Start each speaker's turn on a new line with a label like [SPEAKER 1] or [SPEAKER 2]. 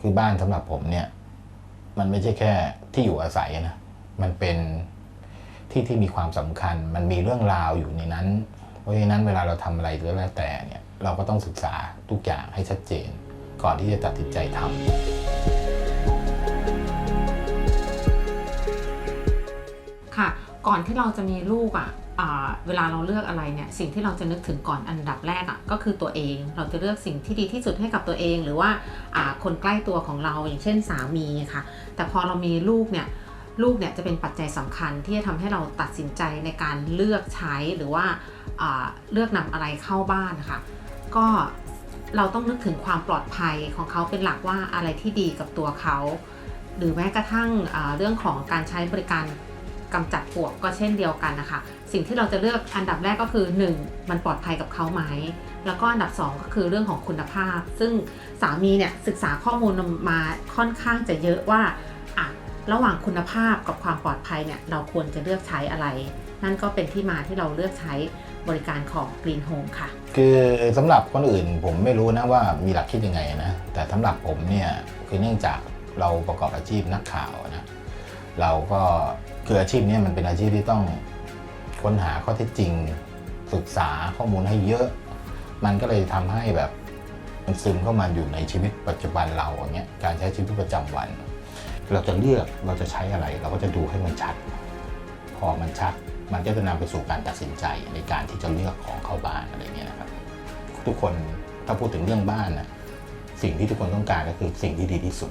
[SPEAKER 1] คือบ้านสำหรับผมเนี่ย มันไม่ใช่แค่ที่อยู่อาศัยนะ มันเป็นที่ที่มีความสำคัญ มันมีเรื่องราวอยู่ในนั้น เพราะฉะนั้นเวลาเราทำอะไรก็แล้วแต่เนี่ย เราก็ต้องศึกษาทุกอย่างให้ชัดเจน ก่อนที่จะตัดสินใจทำ
[SPEAKER 2] ค่ะ ก่อนที่เราจะมีลูกอะอ่า เวลาเราเลือกอะไรเนี่ยสิ่งที่เราจะนึกถึงก่อนอันดับแรกอะก็คือตัวเองเราจะเลือกสิ่งที่ดีที่สุดให้กับตัวเอง หรือว่าาคนใกล้ตัวของเราอย่างเช่นสามีค่ะ แต่พอเรามีลูกเนี่ยลูกเนี่ยจะเป็นปัจจัยสำคัญที่จะทำให้เราตัดสินใจในการเลือกใช้หรือว่าาเลือกนำอะไรเข้าบ้านนะคะก็เราต้องนึกถึงความปลอดภัยของเขาเป็นหลักว่าอะไรที่ดีกับตัวเขา หรือแม้กระทั่งเรื่องของการใช้บริการ กำจัดปวกก็เช่นเดียวกันนะคะ สิ่งที่เราจะเลือกอันดับแรกก็คือ 1. มันปลอดภัยกับเขาไหม แล้วก็อันดับ 2 ก็คือเรื่องของคุณภาพ ซึ่งสามีเนี่ยศึกษาข้อมูลมาค่อนข้างจะเยอะว่าอะระหว่างคุณภาพกับความปลอดภัยเนี่ยเราควรจะเลือกใช้อะไร นั่นก็เป็นที่มาที่เราเลือกใช้บริการของ Green Home ค่ะ
[SPEAKER 1] คือสำหรับคนอื่นผมไม่รู้นะว่ามีหลักคิดยังไงนะ แต่สำหรับผมเนี่ยคือเนื่องจากเราประกอบอาชีพนักข่าวนะ เราก็คืออาชีพนี้มันเป็นอาชีพที่ต้องค้นหาข้อเท็จจริง ศึกษาข้อมูลให้เยอะ มันก็เลยทำให้แบบมันซึมเข้ามาอยู่ในชีวิตปัจจุบันเราอย่างเงี้ยการใช้ชีวิตประจำวัน เราจะเลือกเราจะใช้อะไร เราก็จะดูให้มันชัด พอมันชัด มันก็จะนำไปสู่การตัดสินใจในการที่จะเลือกของเข้าบ้านอะไรเงี้ยนะครับ ทุกคนถ้าพูดถึงเรื่องบ้านนะสิ่งที่ทุกคนต้องการก็คือสิ่งที่ดีที่สุด